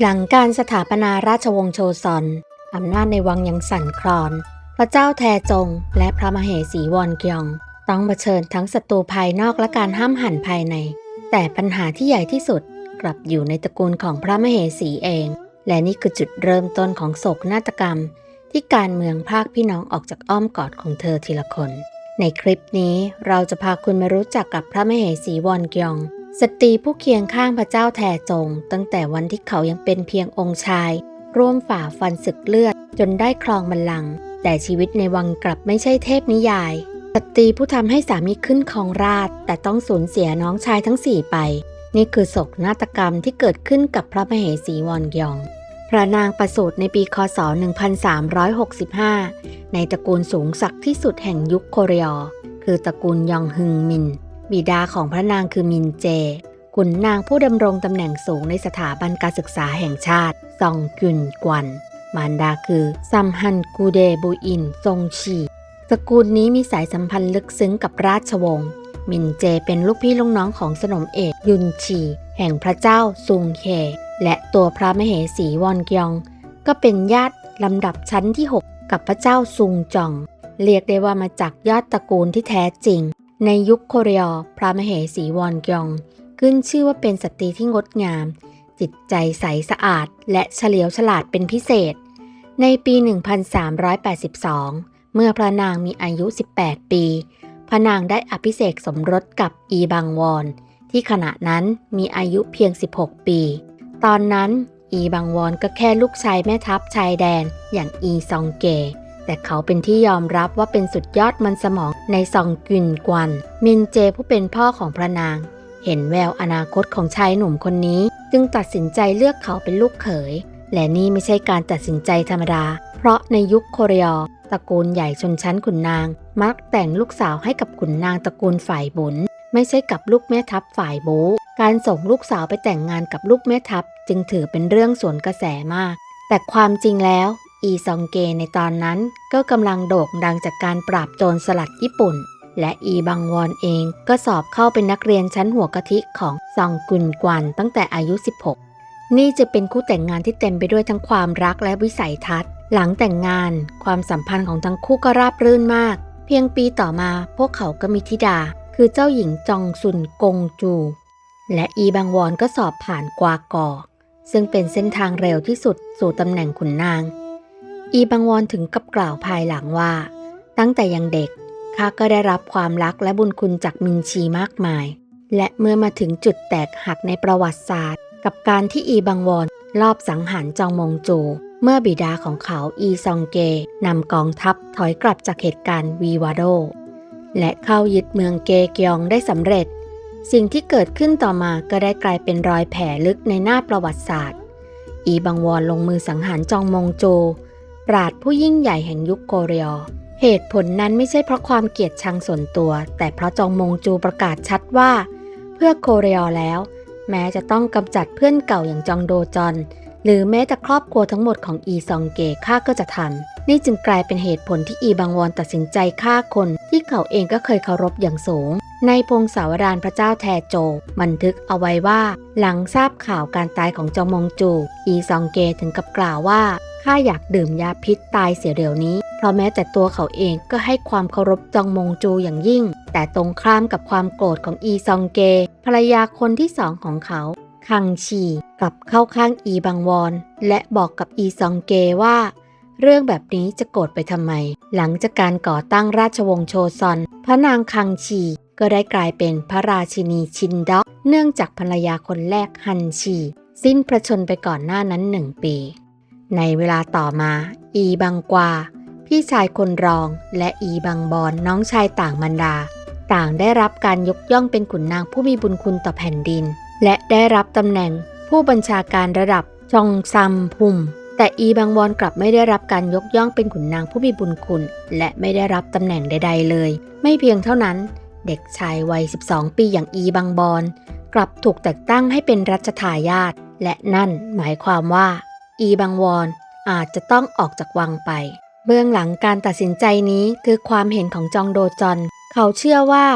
หลังการสถาปนาราชวงศ์โชซอน อำนาจในวังยังสั่นคลอน พระเจ้าแทจง และพระมเหสีวอนกยอง ต้องเผชิญทั้งศัตรูภายนอกและการห้ามหันภายใน แต่ปัญหาที่ใหญ่ที่สุดกลับอยู่ในตระกูลของพระมเหสีเอง และนี่คือจุดเริ่มต้นของโศกนาฏกรรม ที่การเมืองภาคพี่น้องออกจากอ้อมกอดของเธอทีละคน ในคลิปนี้เราจะพาคุณมารู้จักกับพระมเหสีวอนกยอง สตรีผู้เคียงข้างพระเจ้าแทจง ตั้งแต่วันที่เขายังเป็นเพียงองค์ชาย ร่วมฝ่าฟันศึกเลือด จนได้ครองบัลลังก์แต่ชีวิตในวังกลับไม่ใช่เทพนิยาย สตรีผู้ทำให้สามีขึ้นครองราช แต่ต้องสูญเสียน้องชายทั้งสี่ไป นี่คือโศกนาฏกรรมที่เกิดขึ้นกับพระมเหสีวอนยอง พระนางประสูติในปีคศ 1365 ในตระกูลสูงศักดิ์ที่สุดแห่งยุคโคเรียคือตระกูลยองฮึงมิน บิดาของพระนางคือมินเจขุนนางผู้ดำรงตำแหน่งสูงในสถาบันการศึกษาแห่งชาติ ซองกึนกวน มารดาคือซัมฮันกูเดบุอินซงชีตระกูลนี้มีสายสัมพันธ์ลึกซึ้งกับราชวงศ์ มินเจเป็นลูกพี่ลูกน้องของสนมเอกยุนชี แห่งพระเจ้าซุงเค และตัวพระมเหสีวอนกยอง ก็เป็นญาติลำดับชั้นที่ 6 กับพระเจ้าซุงจอง เรียกได้ว่ามาจากยอดตระกูลที่แท้จริง ในยุคโคเรียพระมเหสีวอนกยอง ขึ้นชื่อว่าเป็นสตรีที่งดงาม จิตใจใสสะอาด และเฉลียวฉลาดเป็นพิเศษ ในปี 1382 เมื่อพระนางมีอายุ 18 ปี พระนางได้อภิเษกสมรสกับอีบังวอน ที่ขณะนั้นมีอายุเพียง 16 ปี ตอนนั้นอีบังวอนก็แค่ลูกชายแม่ทัพชายแดนอย่างอีซองเก แต่เขาเป็นที่ยอมรับว่าเป็นสุดยอดมันสมองในซองกึนกวันมินเจผู้เป็นพ่อของพระนาง เห็นแววอนาคตของชายหนุ่มคนนี้ จึงตัดสินใจเลือกเขาเป็นลูกเขย และนี่ไม่ใช่การตัดสินใจธรรมดา เพราะในยุคโคเรียตระกูลใหญ่ชนชั้นขุนนาง มักแต่งลูกสาวให้กับขุนนางตระกูลฝ่ายบุญ ไม่ใช่กับลูกแม่ทัพฝ่ายบูการส่งลูกสาวไปแต่งงานกับลูกแม่ทัพ จึงถือเป็นเรื่องสวนกระแสมาก แต่ความจริงแล้ว อีซองเกในตอนนั้นก็กำลังโด่งดังจากการปราบโจรสลัดญี่ปุ่น และอีบังวอนเองก็สอบเข้าเป็นนักเรียนชั้นหัวกะทิของซองกุนกวันตั้งแต่อายุ 16 นี่จะเป็นคู่แต่งงานที่เต็มไปด้วยทั้งความรักและวิสัยทัศน์ หลังแต่งงาน ความสัมพันธ์ของทั้งคู่ก็ราบรื่นมาก เพียงปีต่อมาพวกเขาก็มีธิดา คือเจ้าหญิงจองซุนกงจู และอีบังวอนก็สอบผ่านกวากอซึ่งเป็นเส้นทางเร็วที่สุดสู่ตำแหน่งขุนนาง อีบังวอนถึงกับกล่าวภายหลังว่า ตั้งแต่ยังเด็กข้าก็ได้รับความรักและบุญคุณจากมินชีมากมาย และเมื่อมาถึงจุดแตกหักในประวัติศาสตร์ กับการที่อีบังวอนลอบสังหารจองมงจูเมื่อบิดาของเขาอีซองเกนำกองทัพถอยกลับจากเหตุการณ์วีวาโด และเข้ายึดเมืองเกเกียงได้สำเร็จ สิ่งที่เกิดขึ้นต่อมาก็ได้กลายเป็นรอยแผลลึกในหน้าประวัติศาสตร์ อีบังวอนลงมือสังหารจองมงโจ ปราดผู้ยิ่งใหญ่แห่งยุคโกเรียเหตุผลนั้นไม่ใช่เพราะความเกลียดชังส่วนตัว แต่เพราะจองมงจูประกาศชัดว่า เพื่อโคเรียแล้ว แม้จะต้องกำจัดเพื่อนเก่าอย่างจองโดจอนหรือแม้แต่ครอบครัวทั้งหมดของอีซองเกข้าก็จะทำนี่จึงกลายเป็นเหตุผลที่อีบังวอนตัดสินใจฆ่าคนที่เขาเองก็เคยเคารพอย่างสูง ในพงศาวดารพระเจ้าแทโจ บันทึกเอาไว้ว่า หลังทราบข่าวการตายของจองมงจู อีซองเกถึงกับกล่าวว่า ข้าอยากดื่มยาพิษตายเสียเดี๋ยวนี้ เพราะแม้แต่ตัวเขาเองก็ให้ความเคารพจองมงจูอย่างยิ่ง แต่ตรงข้ามกับความโกรธของอีซองเก ภรรยาคนที่สองของเขา คังชีกลับเข้าข้างอีบังวอน และบอกกับอีซองเกว่า เรื่องแบบนี้จะโกรธไปทำไม หลังจากการก่อตั้งราชวงศ์โชซอน พระนางคังชีก็ได้กลายเป็นพระราชินีชินด็อก เนื่องจากภรรยาคนแรกฮันชี สิ้นพระชนไปก่อนหน้านั้นหนึ่งปี ในเวลาต่อมา อีบังกวา พี่ชายคนรองและอีบังบอนน้องชายต่างมันดา ต่างได้รับการยกย่องเป็นขุนนางผู้มีบุญคุณต่อแผ่นดิน และได้รับตำแหน่งผู้บัญชาการระดับจองซัมพุมแต่อีบังวอนกลับไม่ได้รับการยกย่องเป็นขุนนางผู้มีบุญคุณ และไม่ได้รับตำแหน่งใด ๆ เลย ไม่เพียงเท่านั้น เด็กชายวัย 12 ปีอย่างอีบังบอนกลับถูกแต่งตั้งให้เป็นรัชทายาทและนั่นหมายความว่า อีบังวอนอาจจะต้องออกจากวังไป เบื้องหลังการตัดสินใจนี้คือความเห็นของจองโดจอน เขาเชื่อว่า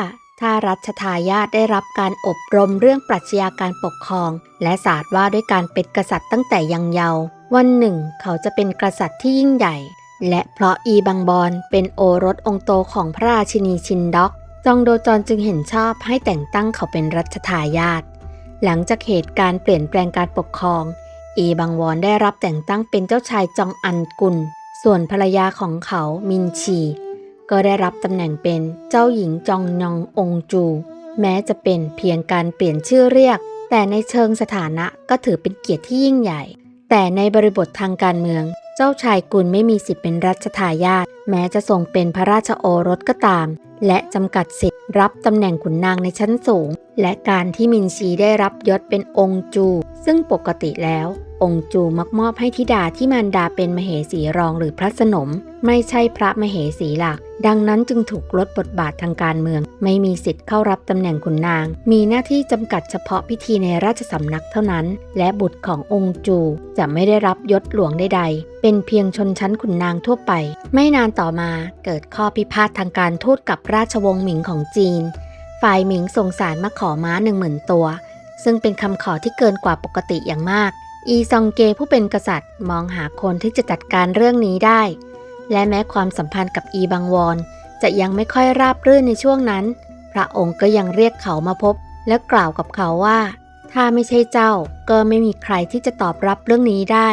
ถ้ารัชทายาทได้รับการอบรมเรื่องปรัชญาการปกครอง และศาสตร์ว่าด้วยการเป็นกษัตริย์ตั้งแต่ยังเยาว์วันหนึ่ง เขาจะเป็นกษัตริย์ที่ยิ่งใหญ่ และเพราะอีบังบอนเป็นโอรสองค์โตของพระราชินีชินด็อก จองโดจอนจึงเห็นชอบให้แต่งตั้งเขาเป็นรัชทายาทหลังจากเหตุการณ์เปลี่ยนแปลงการปกครอง อีบังวอนได้รับแต่งตั้งเป็นเจ้าชายจองอันกุล ส่วนภรรยาของเขามินชี ก็ได้รับตำแหน่งเป็นเจ้าหญิงจองยององจู แม้จะเป็นเพียงการเปลี่ยนชื่อเรียก แต่ในเชิงสถานะก็ถือเป็นเกียรติที่ยิ่งใหญ่ แต่ในบริบททางการเมือง เจ้าชายกุลไม่มีสิทธิ์เป็นรัชทายาทแม้จะทรงเป็นพระราชโอรสก็ตาม และจำกัดสิทธิ์รับตำแหน่งขุนนางในชั้นสูง และการที่มินชีได้รับยศเป็นองค์จู ซึ่งปกติแล้ว องค์จูมักมอบให้ธิดาที่มารดาเป็นมเหสีรองหรือพระสนม ไม่ใช่พระมเหสีหลัก ดังนั้นจึงถูกลดบทบาททางการเมือง ไม่มีสิทธิ์เข้ารับตำแหน่งขุนนาง มีหน้าที่จำกัดเฉพาะพิธีในราชสำนักเท่านั้น และบุตรขององค์จูจะไม่ได้รับยศหลวงใดๆ เป็นเพียงชนชั้นขุนนางทั่วไป ไม่นานต่อมาเกิดข้อพิพาททางการทูตกับราชวงศ์หมิงของจีน ฝ่ายหมิงส่งสารมาขอม้าหนึ่งหมื่นตัว ซึ่งเป็นคำขอที่เกินกว่าปกติอย่างมาก อีซองเกผู้เป็นกษัตริย์มองหาคนที่จะจัดการเรื่องนี้ได้ และแม้ความสัมพันธ์กับอีบังวอนจะยังไม่ค่อยราบรื่นในช่วงนั้น พระองค์ก็ยังเรียกเขามาพบ และกล่าวกับเขาว่า ถ้าไม่ใช่เจ้าก็ไม่มีใครที่จะตอบรับเรื่องนี้ได้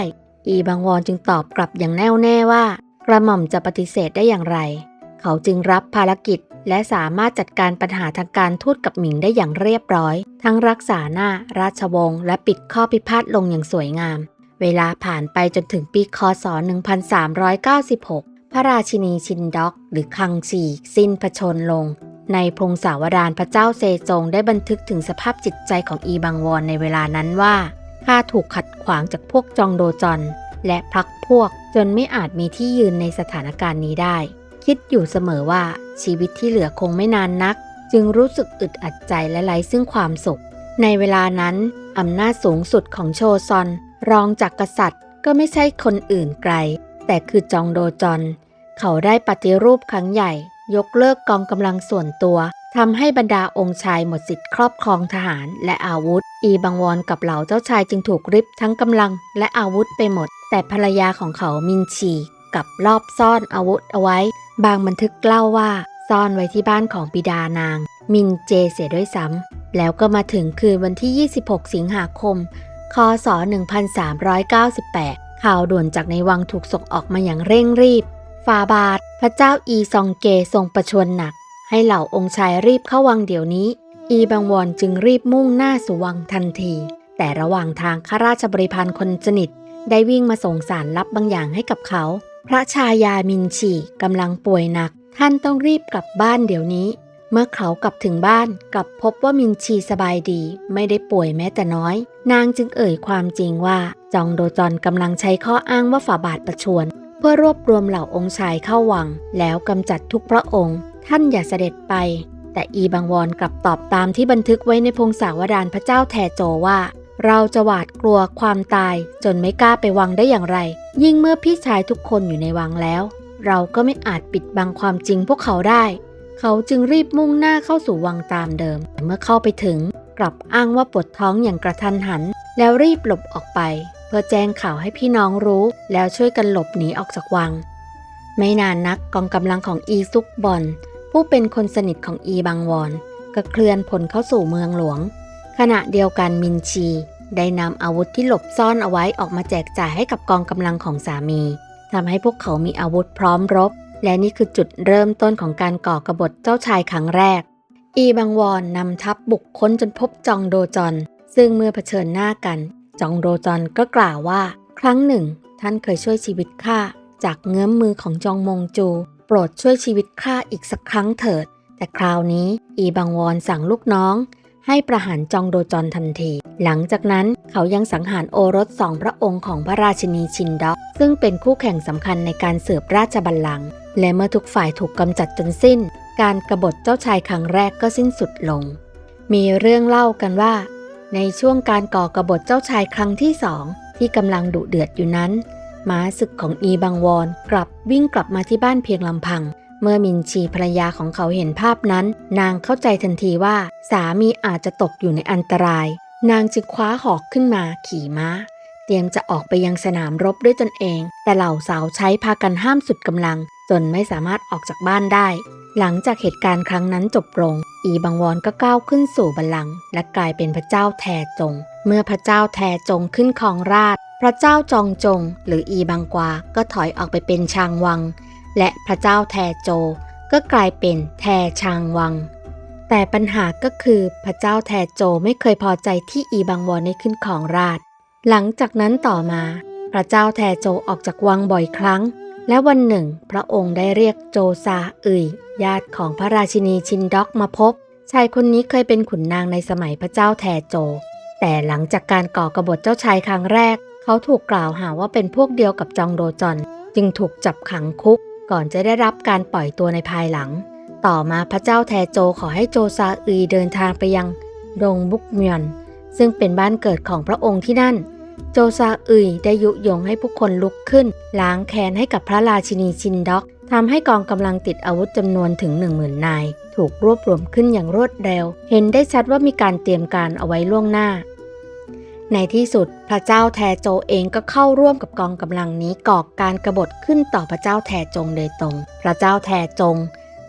อีบังวอนจึงตอบกลับอย่างแน่วแน่ว่ากระหม่อมจะปฏิเสธได้อย่างไร เขาจึงรับภารกิจและสามารถจัดการปัญหาทางการทูตกับหมิงได้อย่างเรียบร้อย ทั้งรักษาหน้าราชวงศ์และปิดข้อพิพาทลงอย่างสวยงาม เวลาผ่านไปจนถึงปีคศ 1396 พระราชินีชินด็อกหรือคังชีสิ้นพระชนลง ในพงศาวดารพระเจ้าเซจงได้บันทึกถึงสภาพจิตใจของอีบังวอนในเวลานั้นว่าข้าถูกขัดขวางจากพวกจองโดจอนและพรรคพวกจนไม่อาจมีที่ยืนในสถานการณ์นี้ได้ คิดอยู่เสมอว่าชีวิตที่เหลือคงไม่นานนัก จึงรู้สึกอึดอัดใจและไร้ซึ่งความสุข ในเวลานั้น อำนาจสูงสุดของโชซอน รองจากกษัตริย์ก็ไม่ใช่คนอื่นไกล แต่คือจองโดจอน เขาได้ปฏิรูปครั้งใหญ่ ยกเลิกกองกำลังส่วนตัวทำให้บรรดาองค์ชายหมดสิทธิ์ครอบครองทหารและอาวุธ อีบังวอนกับเหล่าเจ้าชายจึงถูกริบทั้งกำลังและอาวุธไปหมด แต่ภรรยาของเขามินชีกับลอบซ่อนอาวุธเอาไว้ บางบันทึกเล่าว่า ซ่อนไว้ที่บ้านของบิดานาง มินเจเสียด้วยซ้ำแล้วก็มาถึงคืนวันที่ 26 สิงหาคม คศ 1398 ข่าวด่วนจากในวังถูกส่งออกมาอย่างเร่งรีบฟาบาท พระเจ้าอีซองเกทรงประชวรหนัก ให้เหล่าองค์ชายรีบเข้าวังเดี๋ยวนี้ อีบังวอนจึงรีบมุ่งหน้าสู่วังทันที แต่ระหว่างทางข้าราชบริพารคนสนิท ได้วิ่งมาส่งสารลับบางอย่างให้กับเขา พระชายามินชีกำลังป่วยหนัก ท่านต้องรีบกลับบ้านเดี๋ยวนี้ เมื่อเขากลับถึงบ้านกลับพบว่ามินชีสบายดี ไม่ได้ป่วยแม้แต่น้อย นางจึงเอ่ยความจริงว่า จองโดจอนกำลังใช้ข้ออ้างว่าฝ่าบาทประชวรเพื่อรวบรวมเหล่าองค์ชายเข้าวัง แล้วกำจัดทุกพระองค์ ท่านอย่าเสด็จไป แต่อีบังวอนกลับตอบตามที่บันทึกไว้ในพงศาวดารพระเจ้าแทโจว่าเราจะหวาดกลัวความตายจนไม่กล้าไปวังได้อย่างไร ยิ่งเมื่อพี่ชายทุกคนอยู่ในวังแล้ว เราก็ไม่อาจปิดบังความจริงพวกเขาได้ เขาจึงรีบมุ่งหน้าเข้าสู่วังตามเดิม เมื่อเข้าไปถึงกลับอ้างว่าปวดท้องอย่างกระทันหัน แล้วรีบหลบออกไป เพื่อแจ้งข่าวให้พี่น้องรู้ แล้วช่วยกันหลบหนีออกจากวัง ไม่นานนักกองกำลังของอีซุกบอน ผู้เป็นคนสนิทของอีบังวอนก็เคลื่อนพลเข้าสู่เมืองหลวง ขณะเดียวกันมินชี ได้นำอาวุธที่หลบซ่อนเอาไว้ออกมาแจกจ่ายให้กับกองกำลังของสามี ทำให้พวกเขามีอาวุธพร้อมรบ และนี่คือจุดเริ่มต้นของการก่อกรบฏเจ้าชายครั้งแรก อีบังวอนนำทัพบุกค้นจนพบจองโดจอน ซึ่งเมื่อเผชิญหน้ากัน จองโดจอนก็กล่าวว่า ครั้งหนึ่ง ท่านเคยช่วยชีวิตข้าจากเงื้อมมือของจองมงจู โปรดช่วยชีวิตข้าอีกสักครั้งเถิด แต่คราวนี้อีบังวอนสั่งลูกน้อง ให้ประหารจองโดจอนทันที หลังจากนั้นเขายังสังหารโอรสสองพระองค์ของพระราชินีชินด็อก ซึ่งเป็นคู่แข่งสำคัญในการเสืบราชบัลลังก์และเมื่อทุกฝ่ายถูกกำจัดจนสิ้น การกบฏเจ้าชายครั้งแรกก็สิ้นสุดลง มีเรื่องเล่ากันว่า ในช่วงการก่อกบฏเจ้าชายครั้งที่สองที่กำลังดุเดือดอยู่นั้นม้าศึกของอีบังวอนกลับวิ่งกลับมาที่บ้านเพียงลำพัง เมื่อมินชีภรรยาของเขาเห็นภาพนั้น นางเข้าใจทันทีว่า สามีอาจจะตกอยู่ในอันตราย นางจึงคว้าหอกขึ้นมาขี่ม้า เตรียมจะออกไปยังสนามรบด้วยตนเอง แต่เหล่าสาวใช้พากันห้ามสุดกำลัง จนไม่สามารถออกจากบ้านได้ หลังจากเหตุการณ์ครั้งนั้นจบลง อีบังวอนก็ก้าวขึ้นสู่บัลลังก์และกลายเป็นพระเจ้าแทจง เมื่อพระเจ้าแทจงขึ้นครองราชพระเจ้าจองจง หรืออีบังกวาก็ถอยออกไปเป็นชางวัง และพระเจ้าแทโจ ก็กลายเป็นแทชางวัง แต่ปัญหาก็คือพระเจ้าแทโจไม่เคยพอใจที่อีบังวอนได้ขึ้นของราช หลังจากนั้นต่อมา พระเจ้าแทโจออกจากวังบ่อยครั้ง และวันหนึ่ง พระองค์ได้เรียกโจซาอึยญาติของพระราชินีชินด็อกมาพบ ชายคนนี้เคยเป็นขุนนางในสมัยพระเจ้าแทโจ แต่หลังจากการก่อกรบฏเจ้าชายครั้งแรก เขาถูกกล่าวหาว่าเป็นพวกเดียวกับจองโดจอนจึงถูกจับขังคุกก่อนจะได้รับการปล่อยตัวในภายหลัง ต่อมาพระเจ้าแทโจขอให้โจซาอึยเดินทางไปยังดงบุกเมียน ซึ่งเป็นบ้านเกิดของพระองค์ที่นั่น โจซาอึยได้ยุยงให้ผู้คนลุกขึ้น ล้างแค้นให้กับพระราชินีชินด็อกทำให้กองกำลังติดอาวุธจำนวนถึง10,000นาย ถูกรวบรวมขึ้นอย่างรวดเร็ว เห็นได้ชัดว่ามีการเตรียมการเอาไว้ล่วงหน้า ในที่สุดพระเจ้าแทโจเองก็เข้าร่วมกับกองกำลังนี้ก่อการกรบฏขึ้นต่อพระเจ้าแทจงโดยตรง พระเจ้าแทจง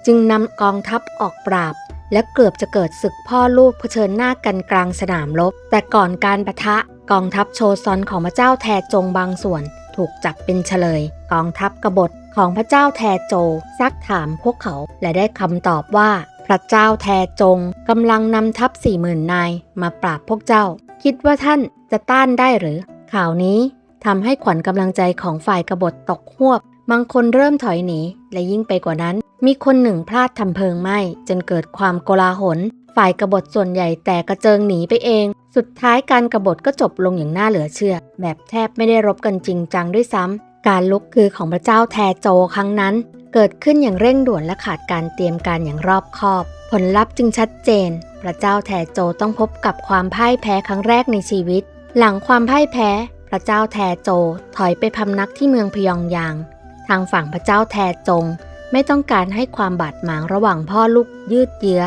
จึงนำกองทัพออกปราบ และเกือบจะเกิดศึกพ่อลูกเผชิญหน้ากันกลางสนามรบ แต่ก่อนการประทะกองทัพโชซอนของพระเจ้าแทจงบางส่วน ถูกจับเป็นเฉลย กองทัพกบฏของพระเจ้าแทโจซักถามพวกเขาและได้คำตอบว่า พระเจ้าแทจงกำลังนำทัพสี่หมื่นนายมาปราบพวกเจ้า คิดว่าท่านจะต้านได้หรือ ข่าวนี้ทำให้ขวัญกำลังใจของฝ่ายกบฏตกหวบบางคนเริ่มถอยหนี และยิ่งไปกว่านั้น มีคนหนึ่งพลาดทำเพลิงไหม้จนเกิดความโกลาหล ฝ่ายกบฏส่วนใหญ่แต่กระเจิงหนีไปเอง สุดท้ายการกบฏก็จบลงอย่างน่าเหลือเชื่อ แบบแทบไม่ได้รบกันจริงจังด้วยซ้ำ การลุกคือของพระเจ้าแทโจครั้งนั้น เกิดขึ้นอย่างเร่งด่วนและขาดการเตรียมการอย่างรอบคอบ ผลลัพธ์จึงชัดเจน พระเจ้าแทโจต้องพบกับความพ่ายแพ้ครั้งแรกในชีวิต หลังความพ่ายแพ้ พระเจ้าแทโจถอยไปพำนักที่เมืองพยองยาง ทางฝั่งพระเจ้าแทจง ไม่ต้องการให้ความบาดหมางระหว่างพ่อลูกยืดเยื้อ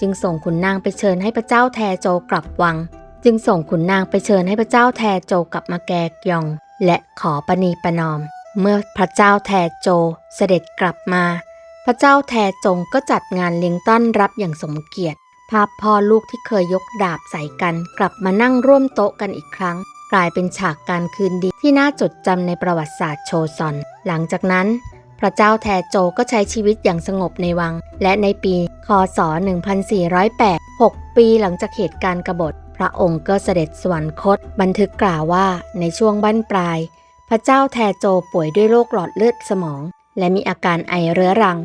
จึงส่งขุนนางไปเชิญให้พระเจ้าแทโจกลับวัง จึงส่งขุนนางไปเชิญให้พระเจ้าแทโจกลับมาแกกยอง และขอปณีประนอม เมื่อพระเจ้าแทโจเสด็จกลับมา พระเจ้าแทจงก็จัดงานเลี้ยงต้อนรับอย่างสมเกียรติ ภาพพ่อลูกที่เคยยกดาบใส่กัน กลับมานั่งร่วมโต๊ะกันอีกครั้งกลายเป็นฉากการคืนดีที่น่าจดจำในประวัติศาสตร์โชซอน หลังจากนั้น พระเจ้าแทโจก็ใช้ชีวิตอย่างสงบในวัง และในปี คศ 1408 6 ปีหลังจากเหตุการณ์กบฏ พระองค์ก็เสด็จสวรรคต บันทึกกล่าวว่าในช่วงบั้นปลาย พระเจ้าแทโจป่วยด้วยโรคหลอดเลือดสมอง และมีอาการไอเรื้อรัง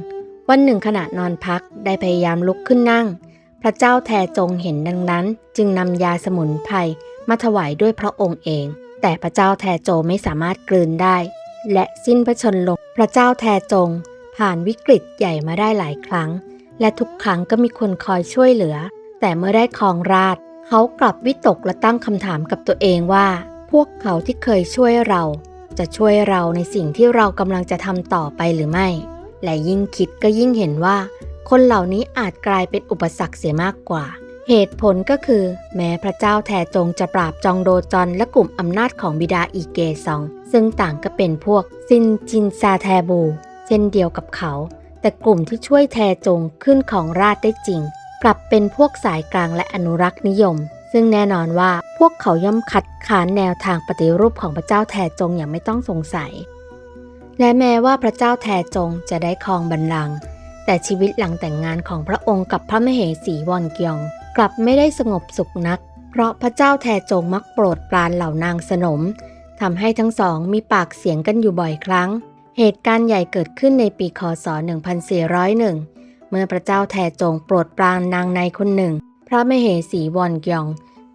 วันหนึ่งขณะนอนพักได้พยายามลุกขึ้นนั่ง พระเจ้าแทจงเห็นดังนั้น จึงนำยาสมุนไพรมาถวายด้วยพระองค์เอง แต่พระเจ้าแทโจไม่สามารถกลืนได้ และสิ้นพระชนลง พระเจ้าแทจง ผ่านวิกฤตใหญ่มาได้หลายครั้ง และทุกครั้งก็มีคนคอยช่วยเหลือ แต่เมื่อได้ครองราชเขากลับวิตกและตั้งคำถามกับตัวเองว่า พวกเขาที่เคยช่วยเรา จะช่วยเราในสิ่งที่เรากำลังจะทำต่อไปหรือไม่ และยิ่งคิดก็ยิ่งเห็นว่า คนเหล่านี้อาจกลายเป็นอุปสรรคเสียมากกว่า เหตุผลก็คือ แม้พระเจ้าแทจงจะปราบจองโดจอนและกลุ่มอำนาจของบิดาอีเกซอง ซึ่งต่างก็เป็นพวกซินจินซาแทบู เช่นเดียวกับเขา แต่กลุ่มที่ช่วยแทจงขึ้นของราชได้จริง กลับเป็นพวกสายกลางและอนุรักษ์นิยม ซึ่งแน่นอนว่าพวกเขาย่อมขัดขานแนวทางปฏิรูปของพระเจ้าแทจงอย่างไม่ต้องสงสัย และแม้ว่าพระเจ้าแทจงจะได้ครองบัลลังก์แต่ชีวิตหลังแต่งงานของพระองค์กับพระมเหสีวอนเกียง กลับไม่ได้สงบสุขนัก เพราะพระเจ้าแทจงมักโปรดปรานเหล่านางสนมทำให้ทั้งสองมีปากเสียงกันอยู่บ่อยครั้ง เหตุการณ์ใหญ่เกิดขึ้นในปีคศ 1401 เมื่อพระเจ้าแทจงโปรดปรานนางในคนหนึ่ง พระมเหสีวอนเกียง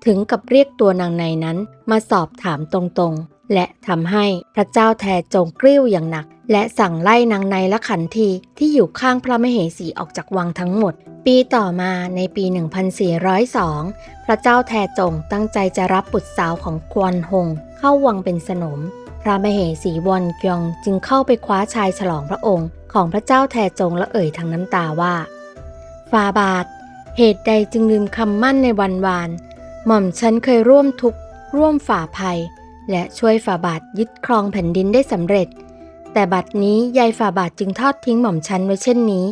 ถึงกับเรียกตัวนางในนั้นมาสอบถามตรงๆ และทำให้พระเจ้าแทจงกริ้วอย่างหนัก และสั่งไล่นางในและขันทีที่อยู่ข้างพระมเหสีออกจากวังทั้งหมด ปีต่อมาในปี 1402 พระเจ้าแทจงตั้งใจจะรับบุตรสาวของกวนฮงเข้าวังเป็นสนม พระมเหสีวอนกยองจึงเข้าไปคว้าชายฉลองพระองค์ ของพระเจ้าแทจงและเอ่ยทางน้ำตาว่าฟาบาท เหตุใดจึงลืมคำมั่นในวันวาน หม่อมฉันเคยร่วมทุกข์ร่วมฝ่าภัย และช่วยฝ่าบาทยึดครองแผ่นดินได้สำเร็จ แต่บัดนี้ยายฝ่าบาทจึงทอดทิ้งหม่อมฉันไว้เช่นนี้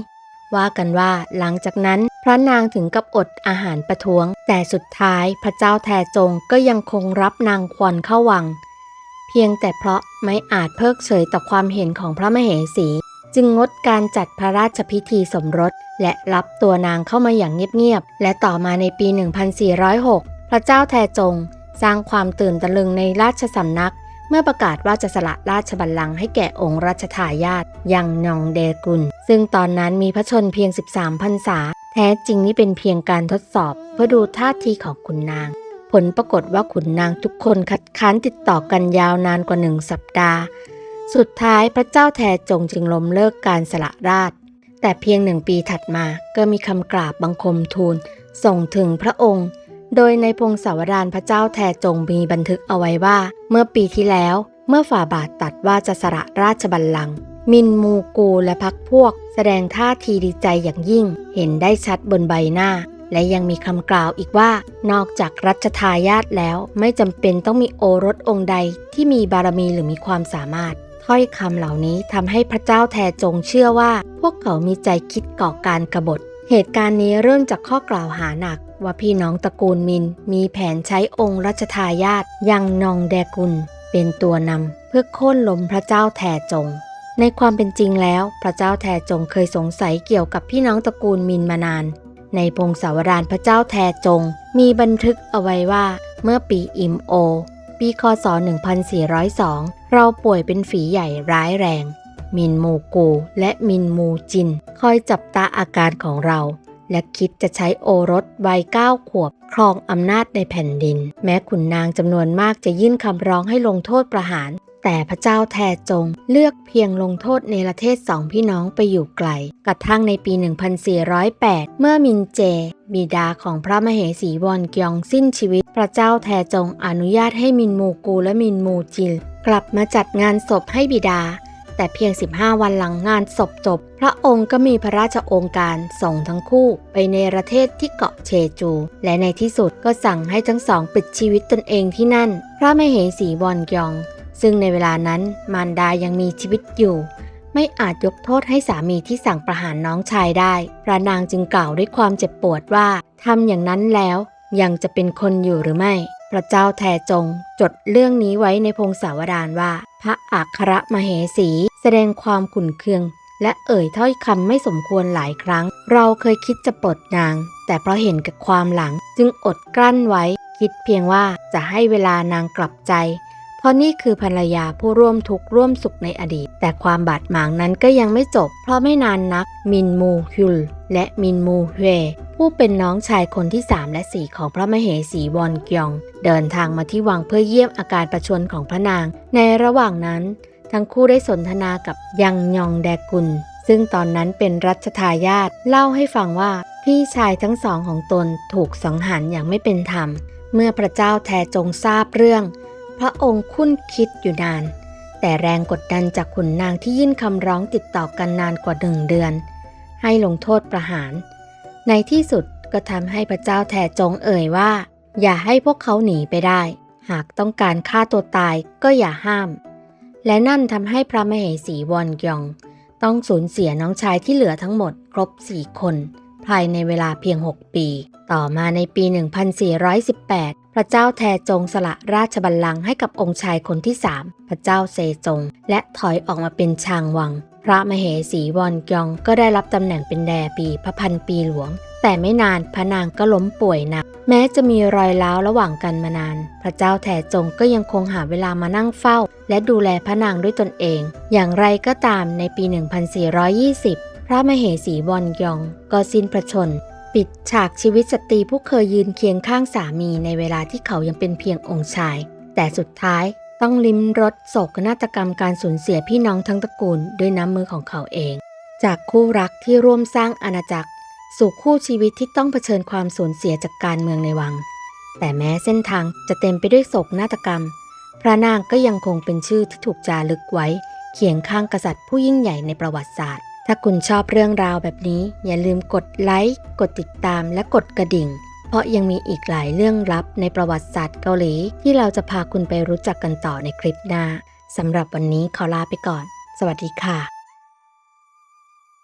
ว่ากันว่าหลังจากนั้นพระนางถึงกับอดอาหารประท้วง แต่สุดท้ายพระเจ้าแทจงก็ยังคงรับนางควรเข้าวัง เพียงแต่เพราะไม่อาจเพิกเฉยต่อความเห็นของพระมเหสี จึงงดการจัดพระราชพิธีสมรส และรับตัวนางเข้ามาอย่างเงียบๆและต่อมาในปี 1406 พระเจ้าแทจง สร้างความตื่นตะลึงในราชสำนัก เมื่อประกาศว่าจะสละราชบัลลังก์ให้แก่องค์รัชทายาทยังนองเดกุล ซึ่งตอนนั้นมีพระชนเพียง 13พรรษา แท้จริงนี่เป็นเพียงการทดสอบ เพื่อดูท่าทีของขุนนาง ผลปรากฏว่าขุนนางทุกคนคัดค้านติดต่อกันยาวนานกว่าหนึ่งสัปดาห์ สุดท้ายพระเจ้าแทจงจึงล้มเลิกการสละราชแต่เพียงหนึ่งปีถัดมาก็มีคำกราบบังคมทูลส่งถึงพระองค์ โดยในพงศาวดารพระเจ้าแทจงมีบันทึกเอาไว้ว่า เมื่อปีที่แล้ว เมื่อฝ่าบาทตัดว่าจะสละราชบัลลังก์มินมูกูและพักพวก แสดงท่าทีดีใจอย่างยิ่ง เห็นได้ชัดบนใบหน้า และยังมีคำกล่าวอีกว่า นอกจากรัชทายาทแล้วไม่จำเป็นต้องมีโอรสองค์ใดที่มีบารมีหรือมีความสามารถ ถ้อยคำเหล่านี้ทำให้พระเจ้าแทจงเชื่อว่า พวกเขามีใจคิดก่อการกบฏ เหตุการณ์นี้เริ่มจากข้อกล่าวหาหนัก ว่าพี่น้องตระกูลมินมีแผนใช้องค์รัชทายาทยังนองแดกุล เป็นตัวนำเพื่อโค่นล้มพระเจ้าแทจง ในความเป็นจริงแล้ว พระเจ้าแทจงเคยสงสัยเกี่ยวกับพี่น้องตระกูลมินมานาน ในพงศาวดารพระเจ้าแทจง มีบันทึกเอาไว้ว่า เมื่อปีอิมโอ ปีคศ 1402 เราป่วยเป็นฝีใหญ่ร้ายแรงมินมูกูและมินมูจิน คอยจับตาอาการของเรา และคิดจะใช้โอรสวัยเก้าขวบ ครองอำนาจในแผ่นดิน แม้ขุนนางจำนวนมากจะยื่นคำร้องให้ลงโทษประหาร แต่พระเจ้าแทจงเลือกเพียงลงโทษในประเทศสองพี่น้องไปอยู่ไกล กระทั่งในปี 1408 เมื่อมินเจ บิดาของพระมเหสีวอนกยองสิ้นชีวิต พระเจ้าแทจงอนุญาตให้มินมูกูและมินมูจิล กลับมาจัดงานศพให้บิดา แต่เพียง 15 วันหลังงานศพจบ พระองค์ก็มีพระราชองค์การส่งทั้งคู่ไปในประเทศที่เกาะเชจู และในที่สุดก็สั่งให้ทั้งสองปิดชีวิตตนเองที่นั่น พระมเหสีวอนยอง ซึ่งในเวลานั้นมารดายังมีชีวิตอยู่ ไม่อาจยกโทษให้สามีที่สั่งประหารน้องชายได้ พระนางจึงกล่าวด้วยความเจ็บปวดว่าทำอย่างนั้นแล้วยังจะเป็นคนอยู่หรือไม่ พระเจ้าแทจง จดเรื่องนี้ไว้ในพงศาวดารว่า พระอัครมเหสี แสดงความขุ่นเคือง และเอ่ยถ้อยคำไม่สมควรหลายครั้ง เราเคยคิดจะปลดนาง แต่เพราะเห็นกับความหลังจึงอดกลั้นไว้ คิดเพียงว่าจะให้เวลานางกลับใจ ราะนี่คือภรรยาผู้ร่วมทุกข์ร่วมสุขในอดีต แต่ความบาดหมางนั้นก็ยังไม่จบ เพราะไม่นานนัก มินมูฮุล และมินมูเฮผู้เป็นน้องชายคนที่ 3 และ 4 ของพระมเหสีวอนกยอง เดินทางมาที่วังเพื่อเยี่ยมอาการประชวรของพระนาง ในระหว่างนั้น ทั้งคู่ได้สนทนากับยังยองแดกุล ซึ่งตอนนั้นเป็นรัชทายาทเล่าให้ฟังว่าพี่ชายทั้งสองของตนถูกสังหารอย่างไม่เป็นธรรม เมื่อพระเจ้าแทจงทราบเรื่อง พระองค์คุ้นคิดอยู่นาน แต่แรงกดดันจากขุนนางที่ยื่นคำร้องติดต่อกันนานกว่าหนึ่งเดือน ให้ลงโทษประหาร ในที่สุดก็ทำให้พระเจ้าแทจงเอ่ยว่า อย่าให้พวกเขาหนีไปได้ หากต้องการฆ่าตัวตายก็อย่าห้าม และนั่นทำให้พระมเหสีวอนยอง ต้องสูญเสียน้องชายที่เหลือทั้งหมดครบ4คน ภายในเวลาเพียง 6 ปี ต่อมาในปี 1418 พระเจ้าแทจงสละราชบัลลังก์ให้กับองค์ชายคนที่ 3 พระเจ้าเซจง และถอยออกมาเป็นชางวัง พระมเหสีวอนกยองก็ได้รับตำแหน่งเป็นแดปีพระพันปีหลวง แต่ไม่นานพระนางก็ล้มป่วยหนัก แม้จะมีรอยร้าวระหว่างกันมานาน พระเจ้าแถจงก็ยังคงหาเวลามานั่งเฝ้า และดูแลพระนางด้วยตนเอง อย่างไรก็ตามในปี 1420 พระมเหสีวอนยองก็สิ้นพระชนม์ปิดฉากชีวิตสตรีผู้เคยยืนเคียงข้างสามีในเวลาที่เขายังเป็นเพียงองค์ชาย แต่สุดท้ายต้องลิ้มรสโศกนาฏกรรมการสูญเสียพี่น้องทั้งตระกูลด้วยน้ำมือของเขาเอง จากคู่รักที่ร่วมสร้างอาณาจักร สู่คู่ชีวิตที่ต้องเผชิญความสูญเสียจากการเมืองในวัง แต่แม้เส้นทางจะเต็มไปด้วยโศกนาฏกรรม พระนางก็ยังคงเป็นชื่อที่ถูกจารึกไว้ เคียงข้างกษัตริย์ผู้ยิ่งใหญ่ในประวัติศาสตร์ ถ้าคุณชอบเรื่องราวแบบนี้ อย่าลืมกดไลค์กดติดตามและกดกระดิ่ง เพราะยังมีอีกหลายเรื่องลับในประวัติศาสตร์เกาหลี ที่เราจะพาคุณไปรู้จักกันต่อในคลิปหน้าสำหรับวันนี้ขอลาไปก่อน สวัสดีค่ะ